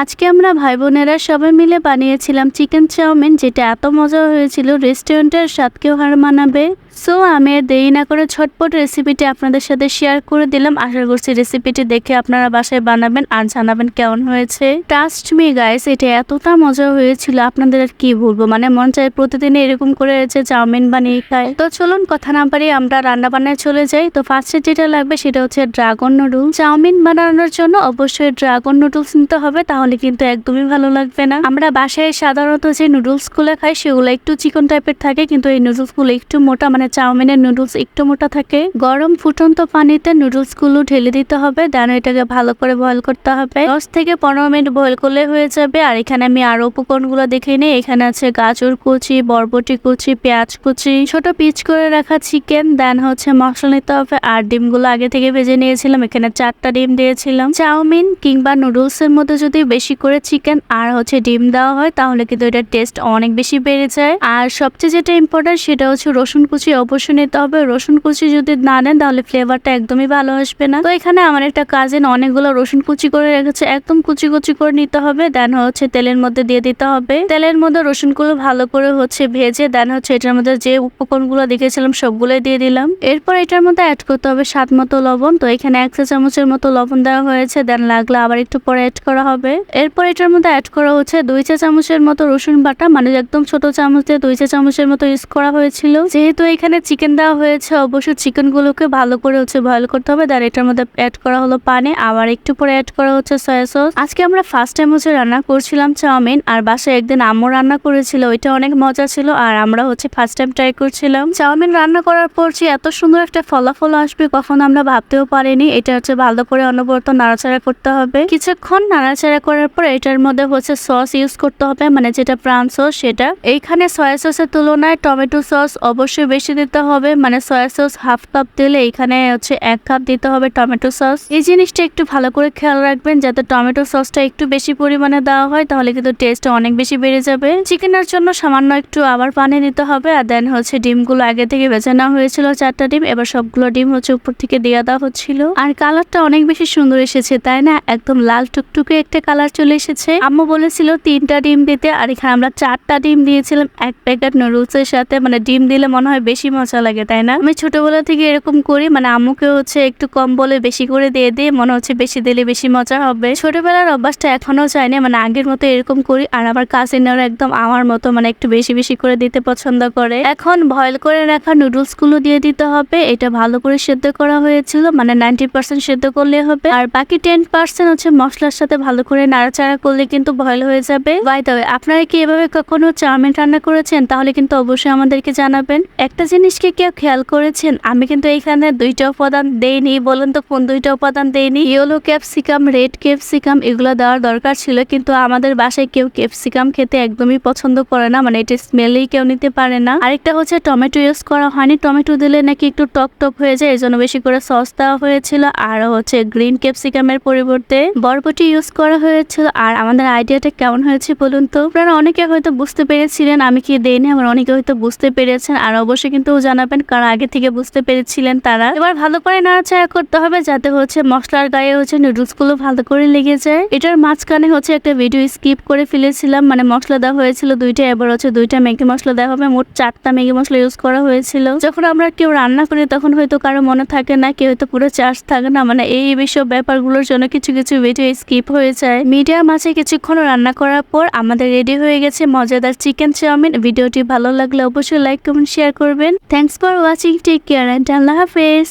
আজকে আমরা ভাই বোনেরা সবাই মিলে বানিয়েছিলাম চিকেন চাউমিন, যেটা এত মজা হয়েছিল। রেস্টুরেন্টের স্বাদকেও হার মানাবে। সো আমি আর দেরি না করে ছটপট রেসিপিটি আপনাদের সাথে শেয়ার করে দিলাম। আশা করছি রেসিপিটি দেখে আপনারা বাসায় বানাবেন আর জানাবেন কেমন হয়েছে। ট্রাস্ট মি গাইস এটা এতটা মজা হয়েছিল। আপনাদের আর কি বলব? মানে মন চায় প্রতিদিন এরকম করে হচ্ছে চাউমিন বানিয়ে খায় তো চলুন, কথা না পারি আমরা রান্না বান্নায় চলে যাই। তো ফার্স্টে যেটা লাগবে, সেটা হচ্ছে ড্রাগন নুডল চাউমিন বানানোর জন্য অবশ্যই ড্রাগন নুডলস নিতে হবে, তাহলে কিন্তু একদমই ভালো লাগবে না। আমরা বাসায় সাধারণত যে নুডলসগুলো খাই, সেগুলো একটু চিকন টাইপের থাকে, কিন্তু এই নুডলসগুলো একটু মোটা মানে চাউমিনের নুডলস একটু মোটা থাকে, গরম ফুটন্ত পানিতে নুডলসগুলো ঢেলে দিতে হবে, দেন এটাকে ভালো করে বয়ল করতে হবে। দশ থেকে পনেরো মিনিট বয়ল করলে হয়ে যাবে, আর এখানে আমি আরও উপকরণগুলো দেখে নিই। এখানে আছে গাজর কুচি, বরবটি কুচি, পেঁয়াজ কুচি, ছোট পিচ করে রাখা চিকেন, দেন হচ্ছে মশলা নিতে হবে, আর ডিমগুলো আগে থেকে ভেজে নিয়েছিলাম, এখানে চারটা ডিম দিয়েছিলাম। চাউমিন কিংবা নুডলস এর মধ্যে যদি বেশি করে চিকেন আর হচ্ছে ডিম দেওয়া হয়, তাহলে কিন্তু এটার টেস্ট অনেক বেশি বেড়ে যায়। আর সবচেয়ে যেটা ইম্পর্টেন্ট সেটা হচ্ছে রসুন কুচি অবশ্যই নিতে হবে। রসুন কুচি যদি না নেন, তাহলে ফ্লেভারটা একদমই ভালো আসবে না। তো এখানে আমার একটা কাজিন অনেকগুলো রসুন কুচি করে রেখেছে। একদম কুচি কুচি করে নিতে হবে। দেন হচ্ছে তেলের মধ্যে দিয়ে দিতে হবে। তেলের মধ্যে রসুনগুলো ভালো করে হচ্ছে ভেজে দেন হচ্ছে এটার মধ্যে যে উপকরণগুলো দেখেছিলাম, সবগুলোই দিয়ে দিলাম। এরপর এটার মধ্যে অ্যাড করতে হবে স্বাদ মতো লবণ। তো এখানে এক চা চামচের মতো লবণ দেওয়া হয়েছে। দেন লাগলে আবার একটু পরে অ্যাড করা হবে। এরপর এটার মধ্যে অ্যাড করা হচ্ছে দুই চা চামচের মতো রসুন বাটা। মানে একদম ছোট চামচ দিয়ে দুই চা চামচের মতো ইউজ করা হয়েছিল। যেহেতু এখানে চিকেন দেওয়া হয়েছে, অবশ্যই চিকেন গুলোকে ভালো করে হচ্ছে বয়ল করতে হবে। দেন এটার মধ্যে অ্যাড করা হলো পানি, আবার একটু পরে অ্যাড করা হচ্ছে সয়া সস আজকে আমরা ফার্স্ট টাইম হচ্ছে রান্না করছিলাম চাউমিন, আর বাসায় একদিন আম্মু রান্না করেছিল, ওইটা অনেক মজা ছিল, আর আমরা হচ্ছে ফার্স্ট টাইম ট্রাই করছিলাম। চাউমিন রান্না করার পর যে এত সুন্দর একটা ফলাফল আসবে, কখন আমরা ভাবতেও পারিনি, এটা হচ্ছে ভালো করে অনবরত নাড়াচাড়া করতে হবে। কিছুক্ষণ নাড়াচাড়া করার পর এটার মধ্যে হচ্ছে সস ইউজ করতে হবে মানে যেটা প্রাণ সস সেটা। এইখানে সয়া সসের তুলনায় টমেটো সস অবশ্যই বেশি দিতে হবে মানে সয়া সস হাফ কাপ দিলে এখানে হচ্ছে এক কাপ দিতে হবে টমেটো সস এই জিনিসটা একটু ভালো করে খেয়াল রাখবেন, যাতে টমেটো সসটা একটু বেশি পরিমাণে দেওয়া হয়, তাহলে কিন্তু টেস্ট অনেক বেশি বেড়ে যাবে। চিকেনের জন্য সামান্য একটু আবার পানি নিতে হবে, আর দেন হচ্ছে ডিমগুলো আগে থেকে বেছে নেওয়া হয়েছিল চারটা ডিম, এবার সবগুলো ডিম হচ্ছে উপর থেকে দিয়ে দেওয়া হচ্ছিল। আর কালারটা অনেক বেশি সুন্দর এসেছে, তাই না? একদম লাল টুকটুকে একটা কালার চলে এসেছে। আম্মু বলেছিল তিনটা ডিম দিতে, আর এখানে আমরা চারটা ডিম দিয়েছিলাম, এক প্যাকেট নুডলস এর সাথে মানে ডিম দিলে মনে হয় বেশি মজা লাগে, তাই না? আমি ছোটবেলা থেকে এরকম করি মানে আম্মুকে হচ্ছে একটু কম বলে বেশি করে দিয়ে দিয়ে মনে হচ্ছে বেশি দিলে বেশি মজা হবে। ছোটবেলার অভ্যাসটা এখনও যায়নি মানে আগের মতো এরকম করি, আর আমার কাজিনরা একদম আমার মতো মানে একটু বেশি বেশি করে দিতে পছন্দ করে। এখন বয়ল করে রাখা নুডলসগুলো দিয়ে দিতে হবে, এটা ভালো করে সেদ্ধ করা হয়েছিল মানে নাইনটি পার্সেন্ট সেদ্ধ করলে হবে। আর বাকি টেন পার্সেন্ট হচ্ছে মশলার সাথে ভালো করে নাড়াচাড়া করলে কিন্তু বয়ল হয়ে যাবে। বাই তবে আপনারা কি এভাবে কখনো চাউমিন রান্না করেছেন? তাহলে কিন্তু অবশ্যই আমাদেরকে জানাবেন। একটা জিনিসকে কেউ খেয়াল করেছেন? আমি কিন্তু এইখানে দুইটা উপাদান দেইনি, বলেন তো কোন দুইটা উপাদান দেইনি? ইয়েলো ক্যাপসিকাম, রেড ক্যাপসিকাম এগুলো দেওয়ার দরকার ছিল, কিন্তু আমাদের বাসায় কেউ ক্যাপসিকাম খেতে একদমই পছন্দ করে না মানে এটা স্মেলেই কেউ নিতে পারে না। আরেকটা হচ্ছে টমেটো ইউজ করা হয়নি, টমেটো দিলে নাকি একটু টক টক হয়ে যায় এই জন্য বেশি করে সস দেওয়া হয়েছিল। আর হচ্ছে গ্রিন ক্যাপসিকামের পরিবর্তে বরবটি ইউজ করা হয়েছিল, আর আমাদের আইডিয়াটা কেমন হয়েছে বলুন তো? আপনারা অনেকে হয়তো বুঝতে পেরেছিলেন, আমি কি দেইনি, আবার অনেকে হয়তো বুঝতে পেরেছেন, আর অবশ্যই কিন্তু জানাবেন কারণ আগে থেকে বুঝতে পেরেছিলেন তারা। এবার ভালো করে নাড়াচাড়া করতে হবে যাতে হচ্ছে মশলার গায়ে হচ্ছে নুডলসগুলো ভালো করে লেগে যায়। এটার মাঝখানে হচ্ছে একটা ভিডিও স্কিপ করে ফেলেছিলাম মানে মশলা দেওয়া হয়েছিল দুইটা, এবার হচ্ছে দুইটা ম্যাগি মশলা দেওয়া হবে। মোট চারটা ম্যাগি মশলা ইউজ করা হয়েছিল। যখন আমরা কেউ রান্না করি, তখন হয়তো কারও মনে থাকে না, কেউ হয়তো পুরো চার্জ থাকে না মানে এই বিষয় ব্যাপারগুলোর জন্য কিছু কিছু ভিডিও স্কিপ হয়ে যায়। মিডিয়াম মাছে কিছুক্ষণ রান্না করার পর আমাদের রেডি হয়ে গেছে মজাদার চিকেন চাউমিন। ভিডিওটি ভালো লাগলে অবশ্যই লাইক কমেন্ট শেয়ার করবেন thanks for watching take care and আল্লাহ হাফেজ